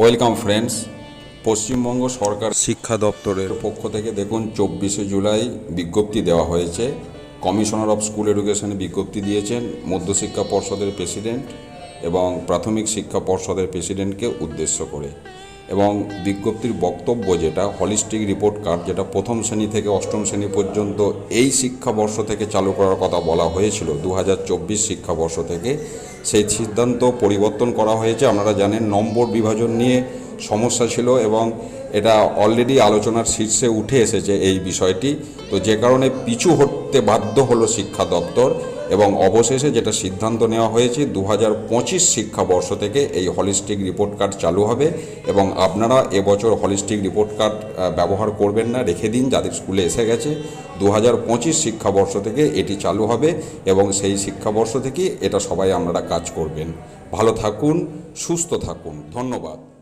Welcome friends Paschimbanga সরকার শিক্ষা দপ্তরের পক্ষ থেকে দেখুন চব্বিশে জুলাই বিজ্ঞপ্তি দেওয়া হয়েছে। কমিশনার অফ স্কুল এডুকেশনে বিজ্ঞপ্তি দিয়েছেন মধ্যশিক্ষা পর্ষদের প্রেসিডেন্ট এবং প্রাথমিক শিক্ষা পর্ষদের প্রেসিডেন্টকে উদ্দেশ্য করে। এবং বিজ্ঞপ্তির বক্তব্য যেটা হলিস্টিক রিপোর্ট কার্ড যেটা প্রথম শ্রেণি থেকে অষ্টম শ্রেণি পর্যন্ত এই শিক্ষাবর্ষ থেকে চালু করার কথা বলা হয়েছিল দু হাজার চব্বিশ শিক্ষাবর্ষ থেকে। সেই সিদ্ধান্ত পরিবর্তন করা হয়েছে। আপনারা জানেন নম্বর বিভাজন নিয়ে সমস্যা ছিল এবং এটা অলরেডি আলোচনার শীর্ষে উঠে এসেছে এই বিষয়টি। তো যে কারণে পিছু হতে বাধ্য হলো শিক্ষা দপ্তর। এবং অবশেষে যেটা সিদ্ধান্ত নেওয়া হয়েছে দু হাজার পঁচিশ শিক্ষাবর্ষ থেকে এই হলিস্টিক রিপোর্ট কার্ড চালু হবে এবং আপনারা এবছর হলিস্টিক রিপোর্ট কার্ড ব্যবহার করবেন না, রেখে দিন, যাদের স্কুলে এসে গেছে। দু হাজার পঁচিশ শিক্ষাবর্ষ থেকে এটি চালু হবে এবং সেই শিক্ষাবর্ষ থেকেই এটা সবাই আপনারা কাজ করবেন। ভালো থাকুন, সুস্থ থাকুন। ধন্যবাদ।